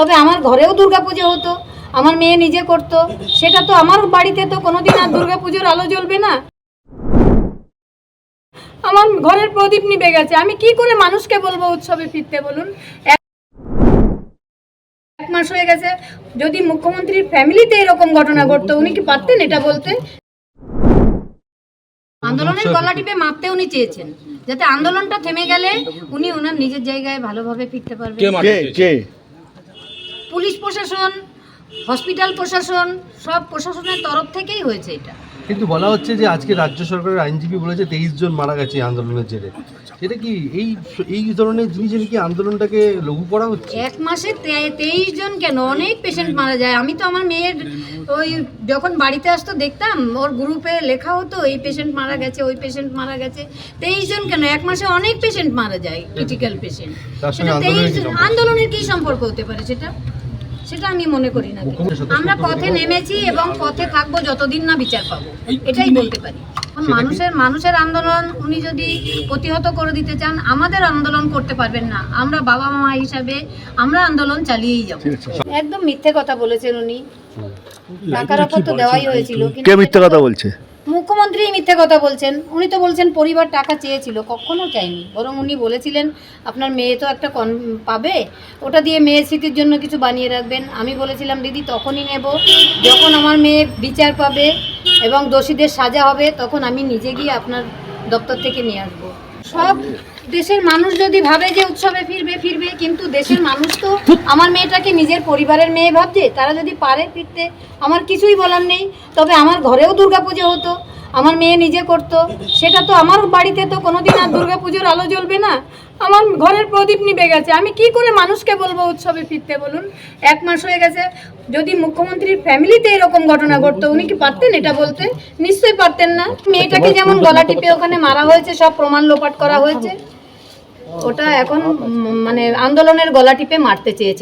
তবে আমার ঘরেও দুর্গাপুজো হতো আমার মেয়ে নিজে করতো সেটা তো আমার বাড়িতে তো কোনোদিন আর দুর্গাপুজোর আলো জ্বলবে না। আমার ঘরের প্রদীপ নিভে গেছে আমি কি করে মানুষকে বলব উৎসবে ফিরতে বলুন? এক- মাস হয়ে গেছে যদি মুখ্যমন্ত্রীর ফ্যামিলিতে এরকম ঘটনা ঘটতো উনি কি পারতেন এটা বলতে? আন্দোলনের গলা টিপে মাপতে উনি চেয়েছেন যাতে আন্দোলনটা থেমে গেলে উনি ওনার নিজের জায়গায় ভালোভাবে ফিরতে পারবেন। পুলিশ প্রশাসন হসপিটাল প্রশাসন সব প্রশাসনের তরফ থেকেই হয়েছে এটা। কিন্তু বলা হচ্ছে যে আজকে রাজ্য সরকারের আইনজীবী বলেছে তেইশ জন মারা গেছে এই আন্দোলনের জেরে। এটা কি এই এই ধরনের জিনিসের কি আন্দোলনটাকে লঘু করা হচ্ছে? এক মাসে তেইশ জন কেন? অনেক পেশেন্ট মারা যায়। আমি তো আমার মেয়ের ওই যখন বাড়িতে আসতো দেখতাম ওর গ্রুপে লেখা হতো এই পেশেন্ট মারা গেছে ওই পেশেন্ট মারা গেছে। তেইশ জন কেন? এক মাসে অনেক পেশেন্ট মারা যায় ক্রিটিক্যাল পেশেন্ট সেটা তেইশ আন্দোলনের কি সম্পর্ক হতে পারে সেটা? সেটা আমি মনে করি না আমরা পথে নেমেছি এবং পথে থাকব যতদিন না বিচার পাবো। এটাই বলতে পারি। মানুষের মানুষের আন্দোলন উনি যদি প্রতিহত করে দিতে চান আমাদের আন্দোলন করতে পারবেন না। আমরা বাবা মা হিসাবে আমরা আন্দোলন চালিয়েই যাব। একদম মিথ্যে কথা বলেছেন উনি। টাকার অফার তো দেওয়াই হয়েছিল কে মিথ্যে কথা বলছে? মুখ্যমন্ত্রী মিথ্যে কথা বলছেন। উনি তো বলছেন পরিবার টাকা চেয়েছিল, কখনো চাইনি। বরং উনি বলেছিলেন, আপনার মেয়ে তো একটা কন, পাবে, ওটা দিয়ে মেয়ের স্মৃতির জন্য কিছু বানিয়ে রাখবেন। আমি বলেছিলাম, দিদি, তখনই নেব। যখন আমার মেয়ে বিচার পাবে এবং দোষীদের সাজা হবে, তখন আমি নিজে গিয়ে আপনার দপ্তর থেকে নিয়ে আসব। সব দেশের মানুষ যদি ভাবে যে উৎসবে ফিরবে ফিরবে, কিন্তু দেশের মানুষ তো আমার মেয়েটাকে নিজের পরিবারের মেয়ে ভাবছে, তারা যদি পারে ফিরতে, আমার কিছুই বলার নেই। তবে আমার ঘরেও দুর্গাপুজো হতো, আমার মেয়ে নিজে করতো, সেটা তো আমার বাড়িতে তো কোনোদিন আর দুর্গাপুজোর আলো জ্বলবে না। আমার ঘরের প্রদীপ নিবে গেছে। আমি কি করে মানুষকে বলব উৎসবে ফিরতে বলুন? এক মাস হয়ে গেছে। যদি মুখ্যমন্ত্রীর ফ্যামিলিতে এরকম ঘটনা ঘটতো উনি কি পারতেন এটা বলতে? নিশ্চয়ই পারতেন না। মেয়েটাকে যেমন গলা টিপে ওখানে মারা হয়েছে সব প্রমাণ লোপাট করা হয়েছে। ওটা এখন মানে আন্দোলনের গলা টিপে মারতে চেয়েছেন।